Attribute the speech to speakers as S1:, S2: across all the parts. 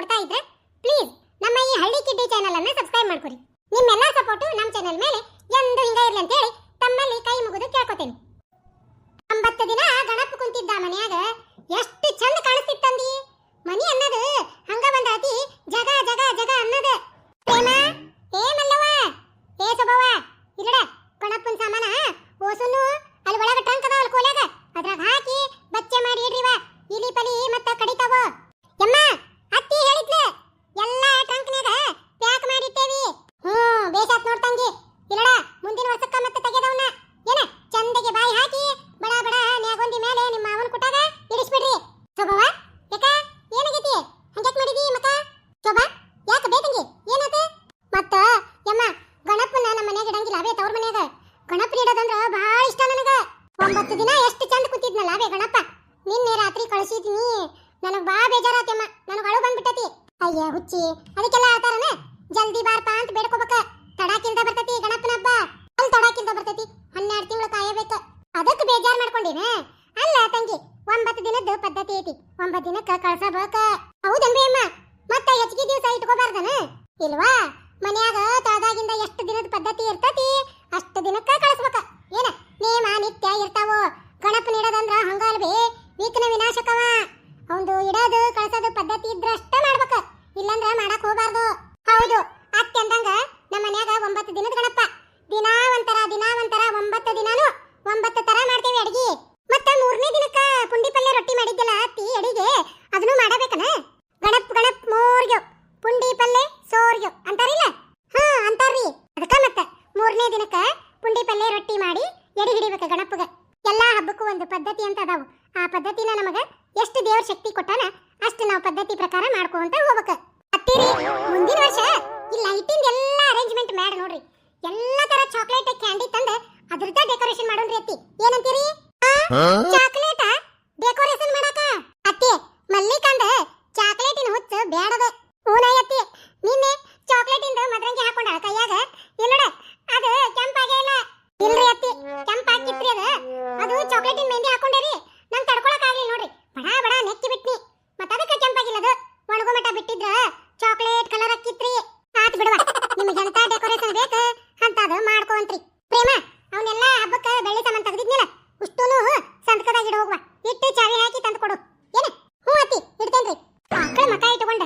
S1: ನೋಡ್ತಾ ಇದ್ರೆ ಪ್ಲೀಸ್ ನಮ್ಮ ಈ ಹಳ್ಳಿ ಕಿಡ್ಡಿ ಚಾನಲ್ ಅನ್ನ ಸಬ್ಸ್ಕ್ರೈಬ್ ಮಾಡ್ಕೊರಿ ನಿಮ್ಮೆಲ್ಲಾ ಸಪೋರ್ಟ್ ನಮ್ಮ ಚಾನೆಲ್ ಮೇಲೆ ಎಂದು ಹಿಂಗ ಇರ್ಲಿ ಅಂತ ಹೇಳಿ ಮಾಡ್ಕೊಂಡಿನ ಅಲ್ಲ ತಂಗಿ, ಒಂಬತ್ತು ದಿನದ ಪದ್ಧತಿ ಐತಿ. ಒಂಬತ್ತು ದಿನಕ್ಕ ಕಳ್ಸಬೇಕ. ಹೌದನ್ರಿ ಅಮ್ಮ? ಮತ್ತ ಹೆಚ್ಚಿಗೆ ದಿವಸ ಇಟ್ಕೋಬಾರ್ದನ? ಇಲ್ವಾ? ಮನ್ಯಾಗ ತಳದಾಗಿಂದ ಎಷ್ಟು ದಿನದ ಪದ್ಧತಿ ಇರ್ತತಿ, ಅಷ್ಟು ದಿನಕ್ಕ ಕಳಿಸ್ಬೇಕ. ಏನ? ನೇಮ, ನಿತ್ಯ ಇರ್ತಾವ? ಗಣಪ ನೀಡೋದಂದ್ರ ಹಂಗಲ್ವೇ? ವಿಘ್ನ ವಿನಾಶಕವ? ಅವಂದು ಇಡೋದು, ಕಳ್ಸೋದು ಪದ್ಧತಿ ಇದ್ರ ಅಷ್ಟ ಮಾಡ್ಬೇಕ. ಇಲ್ಲಂದ್ರ ಮಾಡಕ್ ಹೋಗ್ಬಾರ್ದು. ಹೌದು ಅತ್ಯಂದಂಗ ನಮ್ಮ ಮನ್ಯಾಗ ಒಂಬತ್ತು ದಿನದ ಗಣಪ. ದಿನಾ ಒಂಥರ ದಿನಾ ಒಂಥರ ಒಂಬತ್ತು ದಿನಾನು ಒಂಬತ್ತು ತರ ಮಾಡ್ತೇವೆ ಅಡಿಗೆ. ಮತ್ತ ಮೂರನೇ ದಿನಕ್ಕ ಪುಂಡಿ ಪಲ್ಯ ರೊಟ್ಟಿ ಮಾಡಿದ್ದಲ್ಲ ಅತ್ತಿ ಅಡಿಗೆ, ಅದನ್ನು ಮಾಡಬೇಕನ? ಗಣಪ್ ಗಣಪ್ ಮೋರ್ಯೋ ಪುಂಡಿ ಪಲ್ಯ ಸೋರ್ಯೋ ಅಂತಾರಿಲ್ಲ? ಹಾ, ಅಂತಾರ್ರಿ. ಅದಕ್ಕ ಮತ್ತ ಮೂರನೇ ದಿನಕ್ಕ ಪುಂಡಿ ಪಲ್ಯ ರೊಟ್ಟಿ ಮಾಡಿ ಎಡಿ ಹಿಡಿಬೇಕ ಗಣಪಗ. ಎಲ್ಲಾ ಹಬ್ಬಕ್ಕೂ ಒಂದು ಪದ್ಧತಿ ಅಂತ ಅದಾವು. ಆ ಪದ್ಧತಿನ ನಮಗ ಎಷ್ಟು ದೇವ್ರ ಶಕ್ತಿ ಕೊಟ್ಟಾನ ಅಷ್ಟು ನಾವು ಪದ್ಧತಿ ಪ್ರಕಾರ ಮಾಡ್ಕೊಂತ ಹೋಗ್ಬೇಕ. ಅತ್ತಿರಿ, ಮುಂದಿನ ವರ್ಷ ಈ ಲೈಟಿಂದ ಎಲ್ಲಾ ಅರೇಂಜ್ಮೆಂಟ್ ಮಾಡಿ ನೋಡ್ರಿ. ಎಲ್ಲಾ ತರ ಚಾಕ್ಲೇಟ್ ಕ್ಯಾಂಡಿ ತಂದ ಅದ್ರದ್ದ ಡೆಕೋರೇಷನ್ ಮಾಡೋಣ್ರಿ ಅತ್ತಿ. ಏನಂತೀರಿ? ಚಾಕ್ಲೇಟ ಡೆಕೋರೇಷನ್ ಮಾಡಾಕ? ಅತ್ತಿ ಮಲ್ಲಿಕಂದ ಚಾಕ್ಲೇಟಿನ ಹುಚ್ಚ ಬೇಡದ ಅತ್ತಿ ನಿನ್ನೆ ಚಾಕ್ಲೇಟಿಂದ ಮದ್ರಂಗಿ ಹಾಕೊಂಡ ಕೈಯಾಗ. ಇಲ್ಲೋಡ ಅದು ಕೆಂಪಾಗೇ ಇಲ್ಲ ಇಲ್ರಿ ಅತ್ತಿ ಕೆಂಪ್ ಹಾಕಿತ್ರಿ ಅದ ಅದು ಚಾಕ್ಲೇಟಿನ ಮೆಹಂದಿ ಹಾಕೊಂಡೇರಿ ನಂಗೆ ತಡ್ಕೊಳಕ್ ಆಗ್ಲಿಲ್ಲ ನೋಡ್ರಿ ಬಡ ಬಡ ನೆಕ್ಕಿ ಬಿಟ್ನಿ ಮತ್ತ ಅದಕ್ಕೆ ಕೆಂಪಾಗಿಲ್ಲ ಅದು ಒಣಗೋ ಮಟ್ಟ ಬಿಟ್ಟಿದ್ರ ಚಾಕ್ಲೇಟ್ ಕಲರ್ ಹಾಕಿತ್ರಿ ಆತ್ ಬಿಡುವ ನಿಮಗೆ ಎಂತ ಡೆಕೋರೇಷನ್ ಬೇಕು ಅಂತದು ಮಾಡ್ಕೊಂತ್ರಿ ಪ್ರೇಮ ಅವನ್ನೆಲ್ಲ ಹಬ್ಬಕ್ಕ ಬೆಳ್ಳಿ ಸಾಮಾನ್ ತೆಗ್ದಿದ್ನಲ್ಲ ಉಷ್ಟೂನು ಸಂತಕದಾಗ ಇಡ ಹೋಗುವ ಇಟ್ಟು ಚಾವಿ ಹಾಕಿ ತಂದು ಕೊಡು ಏನ ಹ್ಞೂ ಅತ್ತಿ ಇಡ್ತೇನ್ರಿ ಮಕ್ಕಳ ಮಕ ಇಟ್ಕೊಂಡ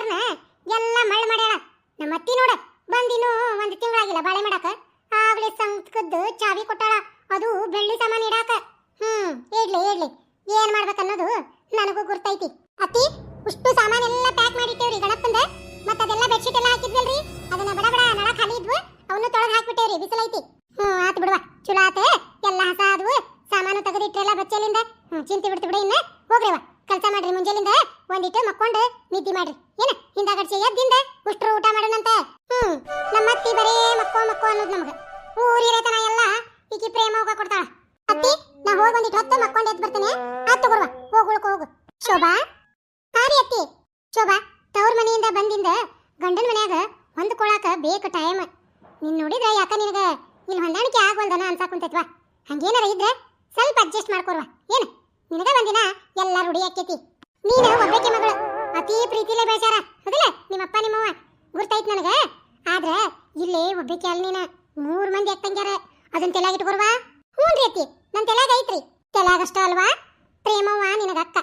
S1: ಮನ್ಯಾಗಿದ್ದಾರ್ನ ಎಲ್ಲ ಮಳ್ ಮಾಡ್ಯಾಳ. ನಮ್ಮ ಅತ್ತಿ ನೋಡ, ಬಂದಿನೂ ಒಂದು ತಿಂಗಳಾಗಿಲ್ಲ ಬಾಳೆ ಮಾಡಾಕ. ಆಗ್ಲೇ ಸಂತಕದ್ದು ಚಾವಿ ಕೊಟ್ಟಾಳ, ಅದು ಬೆಳ್ಳಿ ಸಾಮಾನು ಇಡಾಕ. ಹ್ಮ್, ಇಡ್ಲಿ ಇಡ್ಲಿ. ಏನ್ ಮಾಡ್ಬೇಕನ್ನೋದು ನನಗೂ ಗುರ್ತೈತಿ. ಅತ್ತಿ ಉಷ್ಟು ಎಲ್ಲ ಪ್ಯಾಕ್ ಮಾಡಿಟ್ಟೇವ್ರಿ ಗಣಪಂದ. ಮತ್ತೆ ಅದೆಲ್ಲ ಬೆಡ್ಶೀಟ್ ಎಲ್ಲ ಹಾಕಿದ್ವಲ್ರಿ ಅದನ್ನ ಬಡ ಬಡ ನಳ ಖಾಲಿ ಇದ್ವು ಅವನು ತೊಳೆದು ಹಾಕ್ಬಿಟ್ಟೇವ್ರಿ, ಬಿಸಿಲೈತಿ. ಹ್ಮ್, ಆತ್ ಬಿಡುವ. ಚಲೋ ಎಲ್ಲ ಹಸ ಆದ್ವು ಸಾಮಾನು ತೆಗೆದಿಟ್ರೆಲ್ಲ ಬಚ್ಚಲಿಂದ. ಹ್ಮ್, ಚಿಂತೆ ಬಿಡ್ತು ತವ್ರ ಮನೆಯಿಂದ ಬಂದಿಂದ ಗಂಡನ ಮನ್ಯಾಗ ಹೊಂದ್ಕೊಳಾಕ ಬೇಕು ಟೈಮ್ ನೀನ್ ನೋಡಿದ್ರೆ ಯಾಕ ನಿನಗ ಇಲ್ಲಿ ಹೊಂದಾಣಿಕೆ ಆಗ್ವಲ್ದನ ಅನ್ಸಾಕ್ ಕುಂತೈತ್ವಾ? ಹಂಗೇನಾರ ಇದ್ರೆ ಸ್ವಲ್ಪ ಅಡ್ಜಸ್ಟ್ ಮಾಡ್ಕೊರ್ವ ಏನು? ನಿನಗ ಒಂದಿನ ಎಲ್ಲ ರೂಢಿ ಆಕ್ಕೇತಿ. ನೀನು ಒಬ್ಬಕ್ಕೆ ಮಗಳು. ಅತಿ ಪ್ರೀತಿಲೇ ಬೆಳ್ಸ್ಯಾರ. ಹೌದಿಲ್ಲ? ನಿಮ್ಮಪ್ಪ, ನಿಮ್ಮವ್ವ. ಗುರ್ತೈತ್ ನನಗ. ಆದ್ರ ಇಲ್ಲೇ ಒಬ್ಬಕ್ಕೆ ಅಲ್ಲಿ ನೀನ ಮೂರ್ ಮಂದಿ ಅಕ್ಕಂಗ್ಯಾರ. ಅದನ್ನ ತೆಲಾಗ ಇಟ್ಕೊರ್ವಾ ರೀ ಅತ್ತಿ. ನನ್ ತೆಲಾಗ ಐತ್ರಿ. ತೆಲಾಗಷ್ಟ ಅಲ್ವಾ? ಪ್ರೇಮವ್ವ ನಿನಗ ಅಕ್ಕ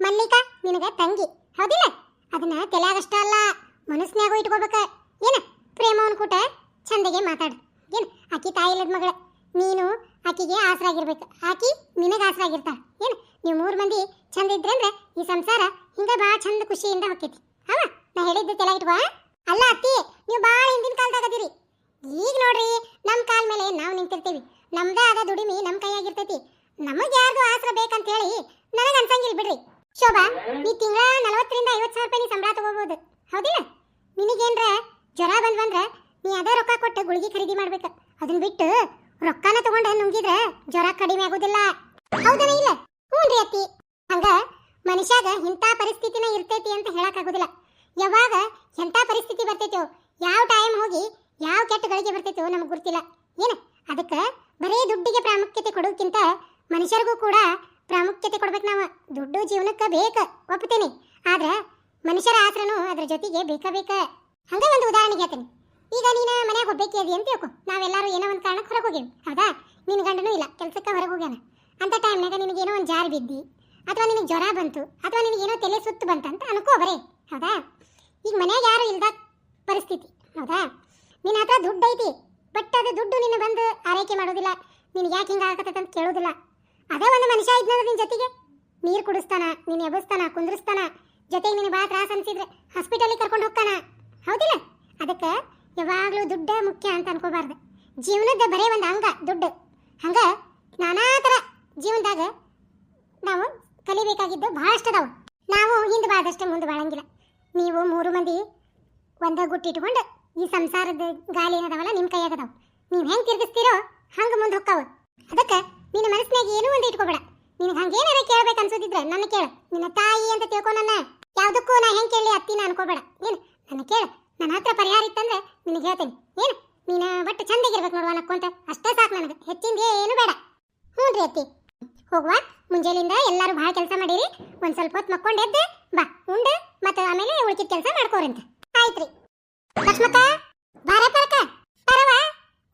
S1: ಮಲ್ಲಿಕಾ ನಿನಗ ತಂಗಿ. ಹೌದಿಲ್ಲ? ಅದನ್ನ ತೆಲಾಗಷ್ಟ ಅಲ್ಲ ಮನಸ್ನ್ಯಾಗೂ ಇಟ್ಕೋಬೇಕ. ಏನ? ಪ್ರೇಮವನ್ ಕೂಟ ಚಂದಗೆ ಮಾತಾಡು. ಏನ್? ಆಕಿ ತಾಯಿ ಇಲ್ಲದ ಮಗಳ. ನೀನು ಆಕಿಗೆ ಆಸರಾಗಿರ್ಬೇಕು. ಆಕಿ ನಿನಗ ಆಸರಾಗಿರ್ತಾಳ. ಏನ್? ನೀವು ಮೂರು ಮಂದಿ ಚಂದ ಇದ್ರಂದ್ರೆ ಈ ಸಂಸಾರ ಹಿಂಗ ಭಾಳ ಚಂದ ಖುಷಿಯಿಂದ ಹೊಕ್ಕೈತಿ. ಅವ, ನಾ ಹೇಳಿದ್ದು ತಲೆ ಇಟ್ಕೋ ಅಲ್ಲ ಅತ್ತಿ, ನೀವು ಬಾಳ ಹಿಂದಿನ ಕಾಲದಾಗ ಅದಿರಿ. ಈಗ ನೋಡ್ರಿ ನಮ್ಮ ಕಾಲ ಮೇಲೆ ನಾವು ನಿಂತಿರ್ತೀವಿ. ನಮ್ದೇ ಆದ ದುಡಿಮಿ ನಮ್ ಕೈಯಾಗಿರ್ತೈತಿ. ನಮಗ್ ಯಾರ್ದು ಆಸರ ಬೇಕಂತ ಹೇಳಿ ನನಗ ಅನ್ಸಂಗಿಲ್ಲ ಬಿಡ್ರಿ. ಶೋಭಾ ನೀ ತಿಂಗಳ ನಲವತ್ತರಿಂದ ಐವತ್ತು ಸಾವಿರ ರೂಪಾಯಿ ಸಂಬಳ ತಗೋಬಹುದು ಹೌದಿಲ್ಲ? ನಿನಗೇನ್ರ ಜ್ವರ ಬಂದ್ವಂದ್ರ ನೀ ಅದೇ ರೊಕ್ಕ ಕೊಟ್ಟು ಗುಳಿಗೆ ಖರೀದಿ ಮಾಡ್ಬೇಕು. ಅದನ್ನ ಬಿಟ್ಟು ರೊಕ್ಕನ ತಗೊಂಡ ನುಂಗಿದ್ರೆ ಜ್ವರ ಕಡಿಮೆ ಆಗುದಿಲ್ಲ. ಹೌದನ ಇಲ್ಲ? ಹ್ಞೂನ್ರಿ ಅತ್ತಿ. ಹಂಗ ಮನುಷ್ಯಾಗ ಇಂಥ ಪರಿಸ್ಥಿತಿನ ಇರ್ತೈತಿ ಅಂತ ಹೇಳಕ್ ಆಗುದಿಲ್ಲ ಯಾವಾಗ ಎಂಥ ಪರಿಸ್ಥಿತಿ ಬರ್ತೈತೋ, ಯಾವ ಟೈಮ್ ಹೋಗಿ ಯಾವ ಕೆಟ್ಟ ಗಳಿಗೆ ಬರ್ತೈತೋ ನಮ್ಗೆ ಗೊತ್ತಿಲ್ಲ. ಏನು? ಅದಕ್ಕೆ ಬರೀ ದುಡ್ಡಿಗೆ ಪ್ರಾಮುಖ್ಯತೆ ಕೊಡೋಕ್ಕಿಂತ ಮನುಷ್ಯರಿಗೂ ಕೂಡ ಪ್ರಾಮುಖ್ಯತೆ ಕೊಡ್ಬೇಕು ನಾವು. ದುಡ್ಡು ಜೀವನಕ್ಕೆ ಬೇಕ ಒಪ್ತೇನೆ ಆದ್ರೆ ಮನುಷ್ಯರ ಆಸರನು ಅದ್ರ ಜೊತೆಗೆ ಬೇಕಾ ಬೇಕ. ಹಂಗ ಒಂದು ಉದಾಹರಣೆಗೆ ಹೇಳ್ತೀನಿ. ಈಗ ನೀನು ಮನ್ಯಾಗ ಒಬ್ಬಾಕಿ ಅದಿ ಅಂತ ತಿಳ್ಕೊ. ನಾವೆಲ್ಲರೂ ಏನೋ ಒಂದು ಕಾರಣಕ್ಕೆ ಹೊರಗೆ ಹೋಗಿವಿ. ಹೌದಾ? ನಿನ್ನ ಗಂಡನೂ ಇಲ್ಲ, ಕೆಲಸಕ್ಕೆ ಹೊರಗೆ ಹೋಗ್ಯಾನ. ಅಂತ ಟೈಮ್ನಾಗ ನಿನಗೇನೋ ಒಂದು ಜಾರಿ ಬಿದ್ದಿ, ಅಥವಾ ನಿನಗೆ ಜ್ವರ ಬಂತು, ಅಥವಾ ನಿನಗೇನೋ ತಲೆ ಸುತ್ತು ಬಂತಂತ ಅನ್ಕೋ ಬರೇ. ಹೌದಾ? ಈಗ ಮನೆಯಾಗ ಯಾರು ಇಲ್ದ ಪರಿಸ್ಥಿತಿ. ಹೌದಾ? ನಿನ್ನ ಹತ್ರ ದುಡ್ಡು ಐತಿ ಬಟ್ ಅದು ದುಡ್ಡು ನಿನ್ನ ಬಂದು ಆರೈಕೆ ಮಾಡೋದಿಲ್ಲ. ನಿನಗೆ ಯಾಕೆ ಹಿಂಗೆ ಆಗತ್ತಂತ ಅಂತ ಕೇಳೋದಿಲ್ಲ. ಅದೇ ಒಂದು ಮನುಷ್ಯ ಇದ್ನಂದ್ರೆ ನಿನ್ನ ಜೊತೆಗೆ. ನೀರು ಕುಡಿಸ್ತಾನ, ನೀನು ಎಬ್ಬಿಸ್ತಾನ, ಕುಂದ್ರಿಸ್ತಾನ, ಜೊತೆಗೆ ನಿನಗೆ ಭಾಳ ತ್ರಾಸ ಅನ್ಸಿದ್ರೆ ಹಾಸ್ಪಿಟಲಿಗೆ ಕರ್ಕೊಂಡು ಹೋಗ್ತಾನ. ಹೌದಿಲ್ಲ? ಅದಕ್ಕೆ ಯಾವಾಗಲೂ ದುಡ್ಡೇ ಮುಖ್ಯ ಅಂತ ಅನ್ಕೋಬಾರ್ದು. ಜೀವನದ ಬರೇ ಒಂದು ಅಂಗ, ದುಡ್ಡು. ಹಂಗೆ ನಾನಾ ಥರ ಜೀವನದಾಗ ನಾವು ಕಲಿಬೇಕಾಗಿದ್ದು ಭಾಳಷ್ಟು ಅದಾವೆ. ನಾವು ಹಿಂದೆ ಬಾದಷ್ಟೇ ಮುಂದೆ ಬಾಳಂಗಿಲ್ಲ. ನೀವು ಮೂರು ಮಂದಿ ಒಂದ ಗುಟ್ಟಿ ಇಟ್ಕೊಂಡು ಈ ಸಂಸಾರದ ಗಾಲಿ ಏನದಾವಲ್ಲ ನಿಮ್ಮ ಕೈಯಾಗದಾವ ನೀವು ಹೆಂಗೆ ತಿರ್ಗಿಸ್ತೀರೋ ಹಂಗೆ ಮುಂದೆ ಹೋಗ್ತಾವೆ ಅದಕ್ಕೆ ನಿನ್ನ ಮನಸ್ಸಿನಾಗ ಏನೂ ಒಂದು ಇಟ್ಕೋಬೇಡ. ನಿನಗೆ ಹಂಗೇನಾರ ಕೇಳಬೇಕು ಅನ್ಸೋದಿದ್ರೆ ನನ್ನ ಕೇಳು. ನಿನ್ನ ತಾಯಿ ಅಂತ ತಿಳ್ಕೊ ನನ್ನ ಯಾವ್ದಕ್ಕೂ ನಾ ಹೆಂಗ್ ಕೇಳಿ ಅತ್ತಿನ ಅನ್ಕೋಬೇಡ. ಏನು? ನನ್ನ ಕೇಳು. ನನ್ನ ಹತ್ರ ಪರಿಹಾರ ಇತ್ತಂದ್ರೆ ನಿನಗೆ ಹೇಳ್ತೀನಿ. ಏನು? ನೀನ ಬಟ್ ಚಂದಾಗಿರ್ಬೇಕು ನೋಡುವ ಅನ್ಕೊಂತ ಅಷ್ಟೇ ಸಾಕು ನನಗೆ. ಹೆಚ್ಚಿಂದ ಏನು ಬೇಡ. ಹ್ಞೂ ರೀ ಅತ್ತಿ. ಹೋಗುವ. ಮುಂಜಾನೆಯಿಂದ ಎಲ್ಲರೂ ಭಾಳ ಕೆಲಸ ಮಾಡಿರಿ. ಒಂದ್ ಸ್ವಲ್ಪ ಹೊತ್ತು ಮಕ್ಕೊಂಡು ಎದ್ದು. ಬಾ. ಉಂಡು. ಮತ್ತೆ ಆಮೇಲೆ ಉಳ್ಕಿದ ಕೆಲಸ ಮಾಡ್ಕೋರಂತ. ಆಯ್ತು ರೀ ಲಕ್ಷ್ಮಕ್ಕ. ಬಾರ ಪರಕ. ಬರವ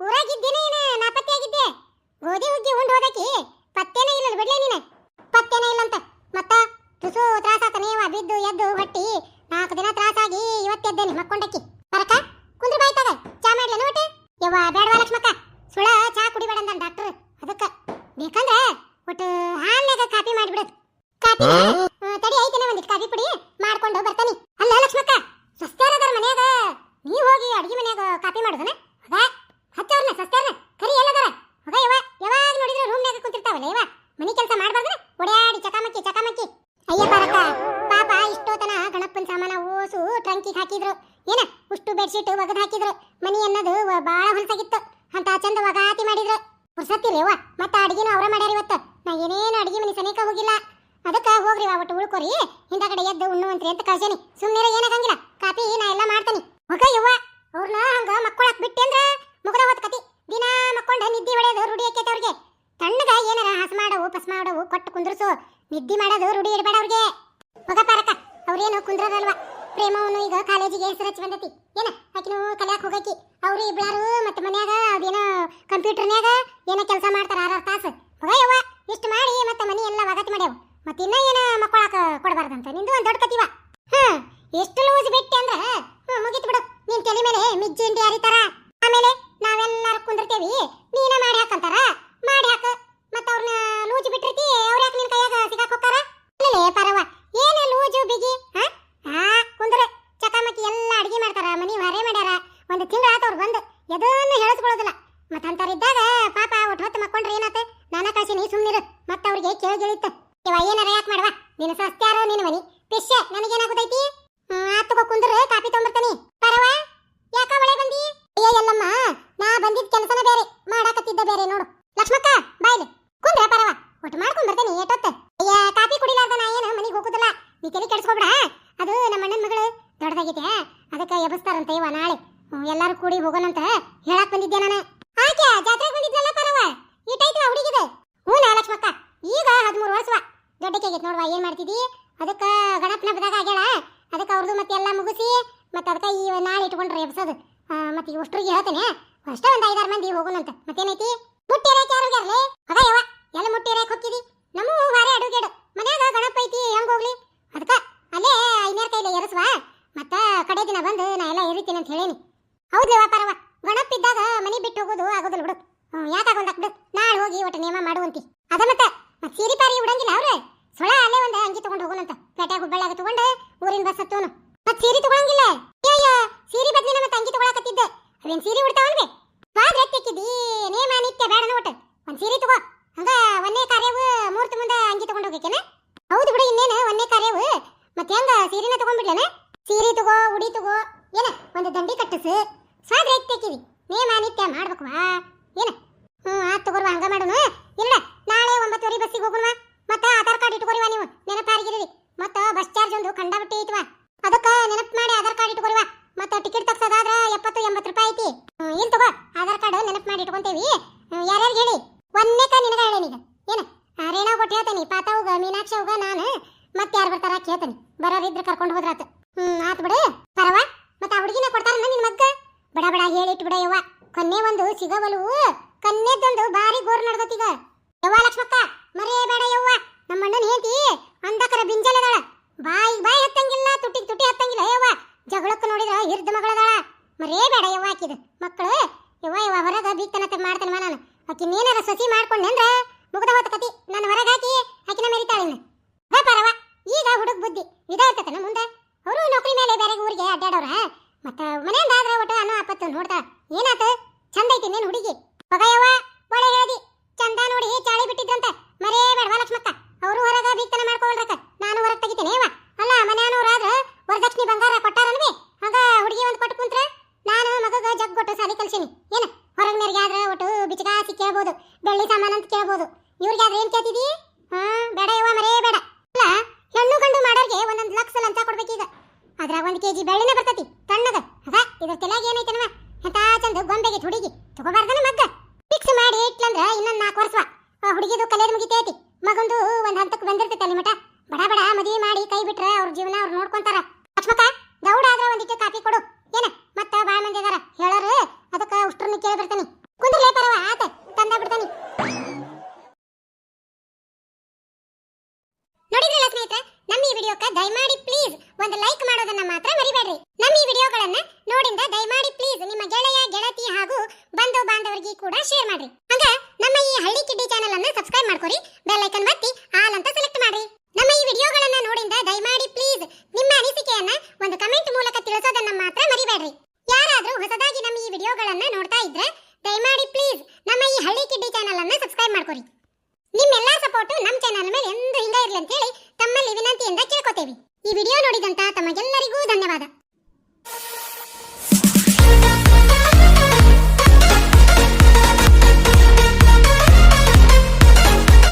S1: ಊರಾಗಿದ್ದೀನಿ ಗೋಧಿ ಹುಗ್ಗಿ ಉಂಡು ಹೋದಕ್ಕೆ ಪತ್ತೇನೇ ಇಲ್ಲ ಬಿಡ್ಲೇ ನೀನು? ಪತ್ತೇನೇ ಇಲ್ಲಂತ. ಮತ್ತ ತುಸು ತ್ರಾಸಾತನೇವ ಬಿದ್ದು ಎದ್ದು ಹೊಟ್ಟಿ. ನಾಲ್ಕು ದಿನ ತ್ರಾಸಾಗಿ ಇವತ್ತೆದ್ದೇನೆ ಮಕ್ಕೊಂಡಕ್ಕಿ ಬರಕ ಕುಂದ್ರ ಬಾಯ್ತಾಗ ಚಾ ಮಾಡ್ಲಿ ನೋಟೆ ಯವ್ವ ಬೇಡವಾ ಲಕ್ಷ್ಮಕ್ಕ? ಸುಳ ಚಾ ಕುಡಿಬೇಡ ಅಂದ ಡಾಕ್ಟರ್. ಅದಕ್ಕ. ಬೇಕಂದ್ರೆ ಒಟ್ಟು ಹಾಲ್ನಾಗ ಕಾಪಿ ಮಾಡಿಬಿಡೋದು ಕಾಪಿ ತಡಿ ಐತೇನೆ ಒಂದಿಟ್ಟು ಕಾಫಿ ಪುಡಿ ಮಾಡ್ಕೊಂಡು ಬರ್ತಾನೆ. ಅಲ್ಲ ಲಕ್ಷ್ಮಕ್ಕ ಸಸ್ತ್ಯಾರದಾರ ಮನ್ಯಾಗ ನೀ ಹೋಗಿ ಅಡಿಗೆ ಮನ್ಯಾಗ ಕಾಪಿ ಮಾಡೋದನ? ಅದ? ಹತ್ತವ್ರನ್ನ ಸಸ್ತ್ಯಾರನ ಕರಿ ಎಲ್ಲದಾರ? ಹಗ ಯವ ಯಾವಾಗ ನೋಡಿದ್ರೆ ರೂಮ್ನಾಗ ಕುಂತಿರ್ತಾವಲ್ಲ ಯವ ಮನಿ ಕೆಲಸ ಮಾಡಬಾರ್ದ್ರೆ ಒಡ್ಯಾಡಿ ಚಕಾಮಕ್ಕಿ ಚಕಾಮಕ್ಕಿ ಅಯ್ಯ ಪಾರಕ ಪಾಪ ಇಷ್ಟೋತನ ಗಣಪನ ಸಾಮಾನ ಓಸು ಟ್ರಂಕಿಗೆ ಹಾಕಿದ್ರು. ಏನ? ಉಷ್ಟು ಬೆಡ್ಶೀಟ್ ಒಗದ್ ಹಾಕಿದ್ರು. ಮನಿ ಅನ್ನೋದು ಬಾಳ ಹೊಲಸಾಗಿತ್ತು. ಅಂತ ಚಂದ ವಗಾತಿ ಮಾಡಿದ್ರು. ಪುರ್ಸತ್ತಿಲ್ಲ ಅವ್ವ. ಮತ್ತೆ ಅಡಿಗೆನೂ ಅವ್ರ ಮಾಡ್ಯಾರ ಇವತ್ತು. ನಾ ಏನೇನು ಅಡಿಗೆ ಮನಿ ಸನೇಕ ಹೋಗಿಲ್ಲ. ಅದಕ್ಕ ಹೋಗ್ರಿ ಒಟ್ಟು ಉಳ್ಕೋರಿ. ಹಿಂದಗಡೆ ಎದ್ದು ಉಣ್ಣುವಂತ್ರಿ ಅಂತ ಕಳ್ಸೇನಿ. ಸುಮ್ಮನೆ ಏನಾಗಂಗಿಲ್ಲ. ಕಾಪಿ ನಾ ಎಲ್ಲ ಮಾಡ್ತಾನಿ. ಮಗ ಯವ್ವ. ಅವ್ರನ್ನ ಹಂಗ ಮಕ್ಕಳಕ್ ಬಿಟ್ಟೆ ಅಂದ್ರ ಮುಗದ ಹೋತ್ ಕತಿ. ದಿನ ಮಕ್ಕೊಂಡ ನಿದ್ದಿ ಹೊಡೆಯೋದು ರೂಢಿ ಆಕೈತೆ ಅವ್ರಿಗೆ. ತಣ್ಣಗ ಏನಾರ ಹಸ್ ಮಾಡವು, ಪಸ್ ಮಾಡವು, ಕೊಟ್ಟು ಕುಂದ್ರಸು. ನಿದ್ದಿ ಮಾಡೋದು, ರೂಢಿ ಇಡಬೇಡ ಅವ್ರಿಗೆ. ಮಗ ಪರಕ, ಅವ್ರೇನು ಕುಂದ್ರದಲ್ವಾ? ಪ್ರೇಮವನ್ನು ಈಗ ಕಾಲೇಜಿಗೆ ಹೆಸರು ಹಚ್ಚಿ ಬಂದತಿ. ಏನ? ಆಕಿನೂ ಕಲಿಯಾಕ ಹೋಗಕಿ. ಅವ್ರು ಇಬ್ಳಾರು ಮತ್ತೆ ಮನ್ಯಾಗ ಅದೇನೋ ಕಂಪ್ಯೂಟರ್ನ್ಯಾಗ ಏನೋ ಕೆಲಸ ಮಾಡ್ತಾರ ಆರಾರು ತಾಸು. ಮಗ ಯವ್ವ, ಇಷ್ಟು ಮಾಡಿ ಮತ್ತೆ ಮನೆ ಎಲ್ಲ ವಗತಿ ಮಾಡ್ಯಾವ. ಮತ್ತೆ ಇನ್ನ ಏನ ಮಕ್ಕಳಾಕ ಕೊಡಬಾರ್ದಂತ? ನಿಂದು ಒಂದು ದೊಡ್ಡ ಕತಿವ ಹಾ ಎಷ್ಟು ಲೂಸ್ ಬಿಟ್ಟೆ ಅಂದ್ರೆ ಮುಗಿತ್ ಬಿಡು. ನಿನ್ ತಲೆ ಮೇಲೆ ಮಿಜ್ಜಿ ಇಂಡಿ ಹರಿತಾರ. ಆಮೇಲೆ ಕುಂದಿರ್ತೇವಿ ನೀನ ಮಾಡಿ ಹಾಕಂತಾರ ಮಾಡಿ ಹಾಕ. ಮತ್ತ ಅವ್ರನ್ನ ಲೂಜು ಬಿಟ್ಟಿರ್ತಿ, ಅವ್ರ ಯಾಕೆ ನಿನ್ ಕೈಯಾಗ ಸಿಗಾಕ್ ಹೋಗ್ತಾರ? ಅಲ್ಲೇ ಪರವ, ಏನ ಲೂಜು, ಬಿಗಿ, ಹಾ? ಹಾ, ಕುಂದ್ರ ಚಕಾಮಕಿ ಎಲ್ಲ ಅಡಿಗೆ ಮಾಡ್ತಾರ, ಮನಿ ಹೊರೆ ಮಾಡ್ಯಾರ. ಒಂದು ತಿಂಗಳ ಆತ ಅವ್ರು ಬಂದು. ಎದನ್ನು ಹೇಳಿಸ್ಕೊಳ್ಳೋದಿಲ್ಲ ಮತ್ತ ಅಂತಾರಿದ್ದಾಗ ಪಾಪ ಒಟ್ಟು ಹೊತ್ತು ಮಕ್ಕೊಂಡ್ರೆ ಏನಾತ? ನಾನ ಕಳ್ಸಿನಿ ಸುಮ್ಮನಿರು ಮತ್ತ ಅವ್ರಿಗೆ ಕೇಳಿ ಗೆಳಿತ ಇವ ಏನಾರ ಯಾಕೆ ಮಾಡವ? ನಿನ್ನ ಸಸ್ತ್ಯಾರೋ ನಿನ್ನ ಮನಿ? ಪಿಶ್ಯ ನನಗೇನಾಗುದೈತಿ ಹ್ಮ್ ಆತುಕೋ ಕುಂದ್ರ ಕಾಪಿ ತೊಗೊಂಬರ್ತಾನಿ ಪರವ ಯಾಕ ಒಳೆ ಬಂದಿ ಅಯ್ಯ ಎಲ್ಲಮ್ಮ ನಾ ಬಂದಿದ್ ಕೆಲಸನ ಬೇರೆ ಮಾಡಾಕತ್ತಿದ್ದ ಬೇರೆ ನೋಡು ಲಕ್ಷ್ಮಕ್ಕ ಬಾಯ್ಲಿ ಕುಂದ್ರ ಪರವ ಒಟ್ಟು ಮಾಡ್ಕೊಂಡ್ ಬರ್ತಾನೆ ಏಟೊತ್ತ ಅಯ್ಯ ಕಾಪಿ ಕುಡಿಲಾರ್ದ ನಾ ಏನು ಮನಿಗೆ ಹೋಗುದಿಲ್ಲ ನೀ ತಲೆ ಕೆಡಿಸ್ಕೊಬೇಡ ಅದು ನಮ್ಮ ಅಣ್ಣನ ಮಗಳು ದೊಡ್ಡದಾಗೈತೆ ಅದಕ್ಕೆ ಎಬಸ್ತಾರಂತೆ ಇವ ನಾಳೆ ಹ್ಮ್, ಎಲ್ಲಾರು ಕೂಡಿ ಹೋಗೋಣಂತ ಹೇಳಕ್ ಬಂದಿದ್ದೆ ನಾನು ಆಕೆ ಜಾತ್ರೆಗೆ ಬಂದಿದ್ನಲ್ಲ ಪರವ ಈಟೈತಿ ಹುಡುಗಿದೆ ಹ್ಞೂ ನಾ ಲಕ್ಷ್ಮಕ್ಕ ಈಗ ಹದಿಮೂರು ವರ್ಷವ ದೊಡ್ಡಕ್ಕೆ ಆಗೈತೆ ನೋಡ್ವಾ, ಏನ್ ಮಾಡ್ತಿದ್ದಿ? ಅದಕ್ಕೆ ಗಣಪನ ಹಬ್ಬದಾಗ ಆಗ್ಯಾಳ. ಅದಕ್ಕೆ ಅವ್ರದ್ದು ಮತ್ತೆ ಎಲ್ಲ ಮುಗಿಸಿ, ಮತ್ತೆ ಅದಕ್ಕೆ ಈ ನಾಳೆ ಇಟ್ಕೊಂಡ್ರೆ ಎಬ್ಸೋದು. ಮತ್ತೆ ಈ ಅಷ್ಟ್ರಿಗೆ ಹೇಳ್ತೇನೆ. ಅಷ್ಟೇ ಒಂದು ಐದಾರು ಮಂದಿ ಹೋಗೋಣಂತ ಮತ್ತೇನೈತಿ? ಯಾರು ಯಾರ್ಲೆ ಅದ ಯವ್ವ, ಎಲ್ಲ ಮುಟ್ಟಿರೇಕ್ ಹೋಗ್ತಿದಿ. ನಮ್ಮ ಭಾರಿ ಅಡುಗೆಡು. ಮನ್ಯಾಗ ಗಣಪ ಐತಿ, ಹೆಂಗ್ ಹೋಗ್ಲಿ? ಅದಕ್ಕ, ಅಲ್ಲೇ ಐನೇರ್ ಕೈಲಿ ಎರಸುವ. ಮತ್ತೆ ಕಡೆ ದಿನ ಬಂದು ನಾ ಎಲ್ಲ ಎರಿತೀನಿ ಅಂತ ಹೇಳೇನಿ. ಹೌದ್ಲಿ ವ್ಯಾಪಾರವ ಗಣಪ ಇದ್ದಾಗ ಮನಿ ಬಿಟ್ಟು ಹೋಗೋದು ಆಗೋದಿಲ್ಲ ಬಿಡು. ಯಾಕಾಗೊಂದ್ ಬಿಡು. ನಾಳೆ ಹೋಗಿ ಒಟ್ಟು ನೇಮ ಮಾಡುವಂತಿ ಅದ ಮತ್ತೆ ಮತ್ ಸೀರಿ ಪಾರಿ ಉಡಂಗಿಲ್ಲ ಅವ್ರೆ? ಸೊಳ ಅಲ್ಲೇ ಒಂದು ಅಂಗಿ ತಗೊಂಡು ಹೋಗೋಣಂತ ಪೇಟೆ ಹುಬ್ಬಳ್ಳಿಯಾಗ ತಗೊಂಡು ಊರಿನ ಬಸ್ ಹತ್ತೋನು. ಮತ್ ಸೀರೆ ತಗೊಳಂಗಿಲ್ಲ. ಅಯ್ಯ ಸೀರೆ ಬದ್ಲಿನ ಮತ್ತೆ ಅಂಗಿ ತಗೊಳಕತ್ತಿದ್ದೆ. ಅವೇನ್ ಸೀರೆ ಉಡ್ತಾವನ್ವೆ ಬಾದ್ ರೆಕ್ಕಿದ್ದಿ ನೇಮ ನಿತ್ಯ ಬೇಡ ನೋಟ ಒಂದ್ ಸೀರೆ ತಗೋ. ಹಂಗ ಒಂದೇ ಕಾರ್ಯವು ಮೂರ್ತಿ ಮುಂದೆ ಅಂಗಿ ತಗೊಂಡು ಹೋಗಕೇನ ಹೌದು ಬಿಡು ಇನ್ನೇನು ಒಂದೇ ಕಾರ್ಯವು. ಮತ್ತೆ ಹೆಂಗ ಸೀರೆನ ತಗೊಂಡ್ಬಿಡ್ಲೇನ? ಸೀರೆ ತಗೋ, ಉಡಿ ತಗೋ. ಏನ, ಒಂದು ದಂಡಿ ಕಟ್ಟಿಸು ಸ್ವಾದ ಎತ್ತಿಕ್ಕಿದಿ ನೇಮ ನಿತ್ಯ ಮಾಡ್ಬೇಕವಾ ಏನ ಹ್ಮ್ ಆತ್ ತಗೋರ್ವ ಹಂಗ ಮಾಡೋಣ ಇಲ್ಲ ನಾಳೆ ಒಂಬತ್ತುವರೆ ಬಸ್ಸಿಗೆ ಹೋಗೋಣ ಮತ್ತ ಆಧಾರ್ ಕಾರ್ಡ್ ಇಟ್ಕೋರಿವ ನೀವು ನೆನಪಾರಿಗಿರಿ ಮತ್ತ ಬಸ್ ಚಾರ್ಜ್ ಒಂದು ಕಂಡಾಬಿಟ್ಟಿ ಐತವ ಅದಕ್ಕ ನೆನಪು ಮಾಡಿ ಆಧಾರ್ ಕಾರ್ಡ್ ಇಟ್ಕೋರಿವ ಮತ್ತ ಟಿಕೆಟ್ ತಗ್ಸೋದಾದ್ರ ಎಪ್ಪತ್ತು ಎಂಬತ್ತು ರೂಪಾಯಿ ಐತಿ ಹ್ಮ್, ಇಲ್ ತಗೋ ಆಧಾರ್ ಕಾರ್ಡ್ ನೆನಪು ಮಾಡಿ ಇಟ್ಕೊಂತೇವಿ ಯಾರ್ಯಾರು ಹೇಳಿ ಒಂದೇಕ ನಿನಗ ಹೇಳೇನೀಗ ಏನ ಆ, ರೇಣಾ ಕೊಟ್ಟು ಹೇಳ್ತೇನಿ ಪಾತವ್ಗ ಮೀನಾಕ್ಷಿ ಅವ್ಗ ನಾನು ಮತ್ತೆ ಯಾರು ಬರ್ತಾರ ಕೇಳ್ತೇನಿ ಬರೋರಿದ್ರೆ ಕರ್ಕೊಂಡು ಹೋದ್ರಾತು ಹ್ಮ್ ಆತ್ ಬಿಡು ಪರವ ಮತ್ತ ಆ ಹುಡುಗಿನ ಕೊಡ್ತಾರ ನಿನ್ ಮಗ್ಗ ಬಡ ಬಡ ಹೇಳಿಟ್ ಬಿಡ ಯವ್ವ ಕನ್ನೆ ಒಂದು ಸಿಗವಲು ಕನ್ನೆದ್ದೊಂದು ಬಾರಿ ಗೋರ್ ನಡ್ದತೀಗ ಯವ್ವ ಲಕ್ಷ್ಮಕ್ಕ ಮರೇ ಬೇಡ ಯವ್ವ ನಮ್ಮ ಅಣ್ಣನ ಹೇಳ್ತಿ ಅಂದಕರ ಬಿಂಜಲದಾಳ ಬಾಯಿ ಬಾಯಿ ಹತ್ತಂಗಿಲ್ಲ ತುಟಿಗೆ ತುಟಿ ಹತ್ತಂಗಿಲ್ಲ ಯವ್ವ ಜಗಳಕ್ಕೆ ನೋಡಿದ್ರ ಹಿರ್ದ ಮಗಳದಾಳ ಮರೇ ಬೇಡ ಯವ್ವ ಹಾಕಿದ ಮಕ್ಕಳು ಯವ್ವ ಯವ್ವ ಹೊರಗ ಬೀಗ್ತನತೆ ಮಾಡ್ತಾನೆ ನಾನು ಆಕಿ ನೇನಾರ ಸಸಿ ಮಾಡ್ಕೊಂಡೆ ಅಂದ್ರ ಮುಗ್ದ ಹೋತ ಕತಿ ನಾನು ಹೊರಗೆ ಹಾಕಿ ಆಕಿನ ಮೆರಿತಾಳಿನ ಅದ ಪರವ ಈಗ ಹುಡುಗ ಬುದ್ಧಿ ಇದಾಯ್ತತನ ಮುಂದೆ ಅವರು ನೌಕರಿ ಮೇಲೆ ಬೇರೆ ಊರಿಗೆ ಅಡ್ಡಾಡವ್ರ ಮತ್ತ ಮನೆಯಿಂದ ಆದ್ರೆ ಒಟ್ಟು ಅನ್ನೋ ಆಪತ್ತು ನೋಡ್ತಾ ಏನಾತ ಚಂದ ಐತಿ ನೀನ್ ಹುಡುಗಿ? ಹೊಗಯವ್ವ ಒಳ್ಳೆ ಹೇಳದಿ. ಚಂದ ನೋಡಿ ಚಾಳಿ ಬಿಟ್ಟಿದ್ರಂತೆ. ಮರೇ ಬೇಡವಾ ಲಕ್ಷ್ಮಕ್ಕ? ಅವರು ಹೊರಗ ಬೀಗ್ತನ ಮಾಡ್ಕೊಳ್ರಕ್ಕ ನಾನು ಹೊರಗೆ ತೆಗಿತೇನೆ ಅವ ಅಲ್ಲ ಮನ್ಯಾನವ್ರಾದ್ರ ವರದಕ್ಷಿಣೆ ಬಂಗಾರ ಕೊಟ್ಟಾರನ್ವಿ ಹಂಗ ಹುಡುಗಿ ಒಂದ್ ಕೊಟ್ಟು ಕುಂತ್ರ, ನಾನು ಮಗಗ ಜಗ್ ಕೊಟ್ಟು ಸಾಲಿ ಕಲ್ಸೀನಿ. ಏನ? ಹೊರಗೆ ಮೇರೆಗೆ ಆದ್ರೆ ಒಟ್ಟು ಬಿಚಗಾಸಿ ಕೇಳ್ಬೋದು. ಬೆಳ್ಳಿ ಸಾಮಾನು ಅಂತ ಕೇಳ್ಬೋದು. ಇವ್ರಿಗಾದ್ರೆ ಏನ್ ಕೇಳ್ತಿದಿ? ಹಾ, ಬೇಡ ಯವ್ವ, ಮರೇ ಬೇಡ. ಅಲ್ಲ, ಹೆಣ್ಣು ಗಂಡು ಮಾಡೋರ್ಗೆ ಒಂದೊಂದು ಲಕ್ಷ ಲಂಚ ಕೊಡ್ಬೇಕೀಗ. ಅದ್ರಾಗ ಒಂದ್ ಕೆಜಿ ಬೆಳ್ಳಿನೇ ಬರ್ತತಿ, ತಣ್ಣಗ. ಅದ, ಇದ್ರ ತಲೆಯಾಗ ಏನೈತನವ ಎಂತ ಚಂದ ಗೊಂಬೆಗೆ ಹುಡುಗಿ. ತಗೋಬಾರ್ದನ ಮಗ್ಗ. ಫಿಕ್ಸ್ ಮಾಡಿ ಇಟ್ಲಂದ್ರ ಇನ್ನೊಂದ್ ನಾಲ್ಕು ವರ್ಷ ಆ ಹುಡುಗಿದು ಕಲಿಯೋದು ಮುಗಿತೈತಿ ಮಗಂದು ಒಂದ್ ಹಂತಕ್ಕೆ ಬಂದಿರ್ತೈತೆ ಅಲ್ಲಿ ಮಠ. ಬಡ ಬಡ ಮದುವೆ ಮಾಡಿ ಕೈ ಬಿಟ್ರೆ ಅವ್ರ ಜೀವನ ಅವ್ರು ನೋಡ್ಕೊಂತಾರ. ಲಕ್ಷ್ಮಕ್ಕ ದೌಡ ಆದ್ರೆ ಒಂದಿಟ್ಟು ಕಾಫಿ ಕೊಡು. ಏನ? ಮತ್ತ ಬಾಳ ಮಂದಿ ಅದಾರ. ಹೇಳೋರು, ಅದಕ್ಕ ಉಷ್ಟ್ರನ್ನ ಕೇಳಿ ಬರ್ತಾನೆ. ಪರವ, ಆತ, ತಂದ ಬಿಡ್ತಾನೆ. ನೋಡಿದ್ರಲ್ಲ ಸ್ನೇಹಿತರೆ, ನಮ್ಮ ಈ ವಿಡಿಯೋಕ್ಕೆ ದಯಮಾಡಿ ಪ್ಲೀಸ್ ಒಂದು ಲೈಕ್ ಮಾಡೋದನ್ನ ಮಾತ್ರ ಮರಿಬೇಡ್ರಿ ನಮ್ಮ ಈ ವಿಡಿಯೋಗಳನ್ನ ನೋಡಿಂದ ದಯಮಾಡಿ ಪ್ಲೀಸ್ ನಿಮ್ಮ ಗೆಳೆಯ ಗೆಳತಿ ಹಾಗೂ ಬಂಧು ಬಾಂಧವರಿಗೆ ಕೂಡ ಶೇರ್ ಮಾಡ್ರಿ. ನಮ್ಮ ಈ ಹಳ್ಳಿ ಕಿಡ್ಡಿ ಚಾನೆಲ್ ಅನ್ನ ಸಬ್ಸ್ಕ್ರೈಬ್ ಮಾಡ್ಕೊರಿ ಬೆಲ್ ಐಕನ್ ಒತ್ತಿ, ಆಲ್ ಅಂತ ಸೆಲೆಕ್ಟ್ ಮಾಡ್ರಿ. ನಮ್ಮ ಈ ವಿಡಿಯೋಗಳನ್ನ ನೋಡಿಂದ ದಯಮಾಡಿ ಪ್ಲೀಸ್ ನಿಮ್ಮ ಅನಿಸಿಕೆಯನ್ನ ಒಂದು ಕಮೆಂಟ್ ಮೂಲಕ ತಿಳಿಸೋದನ್ನ ಮಾತ್ರ ಮರಿಬೇಡ್ರಿ.